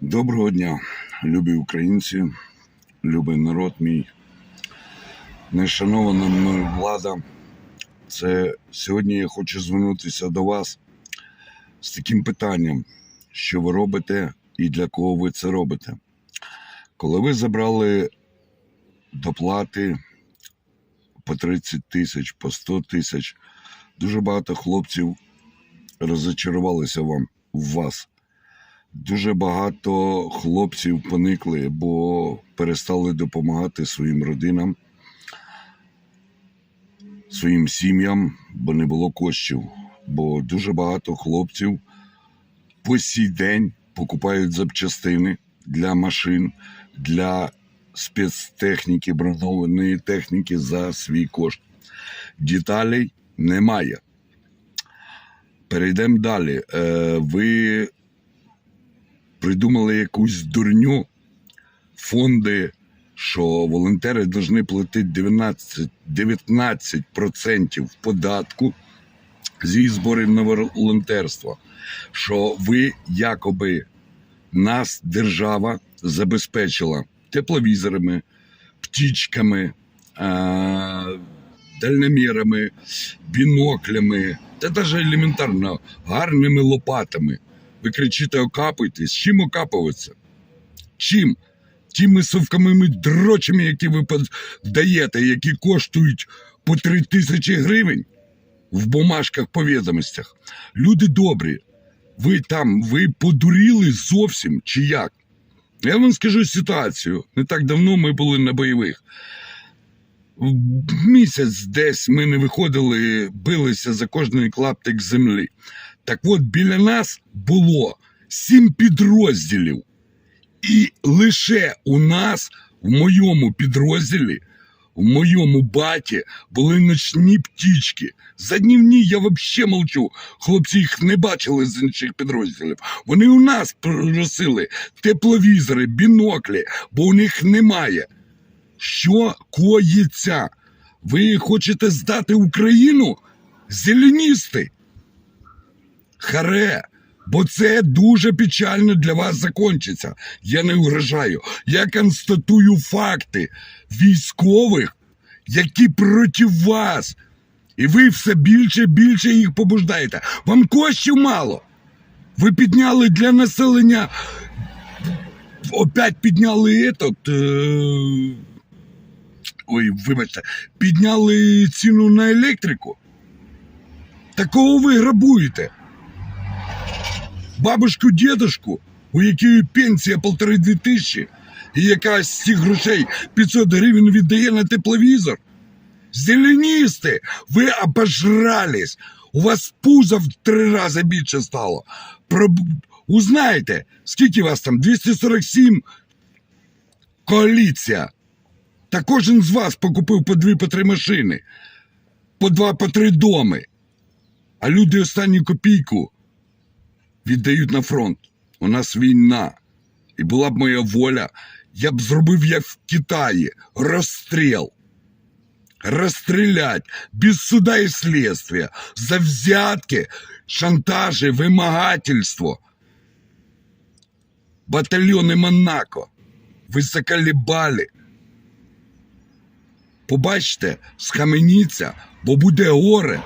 Доброго дня, любі українці, любий народ мій, нешанована мною влада. Це сьогодні я хочу звернутися до вас з таким питанням, що ви робите і для кого ви це робите. Коли ви забрали доплати по 30 тисяч, по 100 тисяч, дуже багато хлопців розочарувалися вам в вас. Дуже багато хлопців поникли, бо перестали допомагати своїм родинам, своїм сім'ям, бо не було коштів. Бо дуже багато хлопців по сій день покупають запчастини для машин, для спецтехніки, бронованої техніки за свій кошт. Деталей немає. Перейдемо далі. Е, ви придумали якусь дурню, фонди, що волонтери повинні платити 19, 19% податку зі зборів на волонтерство. Що ви якоби нас держава забезпечила тепловізорами, птічками, дальномірами, біноклями та навіть елементарно гарними лопатами. Ви кричите, окапуйтесь. Чим окапуватися? Чим? Тими совками дрочами, які ви даєте, які коштують по три тисячі гривень в бумажках по відомостях. Люди добрі, ви там, ви подуріли зовсім чи як? Я вам скажу ситуацію. Не так давно ми були на бойових. Місяць десь ми не виходили, билися за кожний клаптик землі. Так от біля нас було сім підрозділів. І лише у нас, в моєму підрозділі, в моєму баті, були ночні птічки. За днівні я взагалі мовчу. Хлопці їх не бачили з інших підрозділів. Вони у нас просили тепловізори, біноклі, бо у них немає. Що коїться? Ви хочете здати Україну? Зеленісти? Харе, бо це дуже печально для вас закінчиться. Я не угрожаю. Я констатую факти військових, які проти вас. І ви все більше і більше їх побуждаєте. Вам коштів мало. Ви підняли для населення. Опять підняли этот. Е... Ой, вибачте, підняли ціну на електрику. Такого ви грабуєте бабушку, дедушку, у якої пенсія полтори-дві тисячі, і яка з цих грошей 500 гривень віддає на тепловізор. Зеленісти, ви обожрались. У вас пузо в три рази більше стало. Про... Узнайте, скільки вас там? 247 коаліція. Та кожен з вас покупив по дві по три машини, по два по три доми. А люди останню копійку віддають на фронт. У нас війна. І була б моя воля, я б зробив як в Китаї розстріл. Розстрілять без суда і слідства, за взятки, шантажі, вимагательство. Батальйони Монако. Ви заколебали. Побачте, схаменіться, бо буде горе.